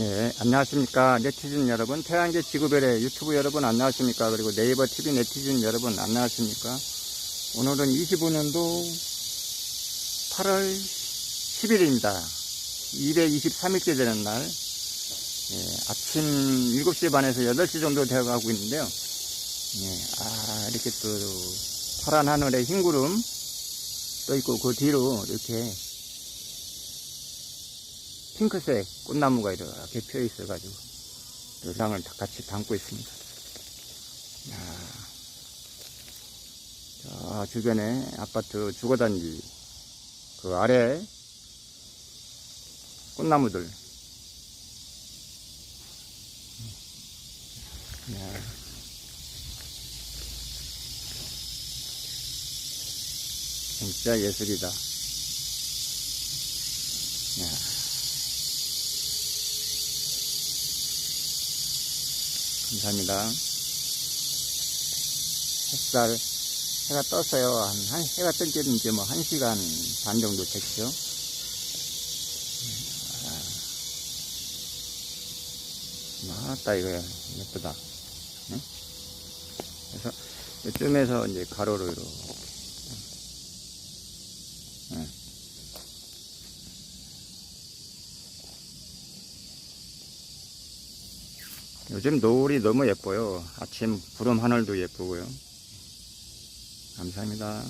네, 안녕하십니까. 네티즌 여러분, 태양계 지구별의 유튜브 여러분 안녕하십니까. 그리고 네이버 TV 네티즌 여러분 안녕하십니까. 오늘은 25년도 8월 10일입니다. 223일째 되는 날. 예, 아침 7시 반에서 8시 정도 되어가고 있는데요. 예, 아, 이렇게 또 파란 하늘에 흰 구름 떠 있고 그 뒤로 이렇게 핑크색 꽃나무가 이렇게 피어 있어가지고 의상을 다 같이 담고 있습니다. 야, 저 주변에 아파트 주거단지 그 아래 꽃나무들 야. 진짜 예술이다. 야. 감사합니다. 햇살, 해가 떴어요. 한, 한 해가 뜬 지는 이제 뭐, 한 시간 반 정도 됐죠. 아, 맞다, 이거 예쁘다. 응? 그래서, 이쯤에서 이제 가로로 이렇게. 요즘 노을이 너무 예뻐요. 아침 구름 하늘도 예쁘고요. 감사합니다.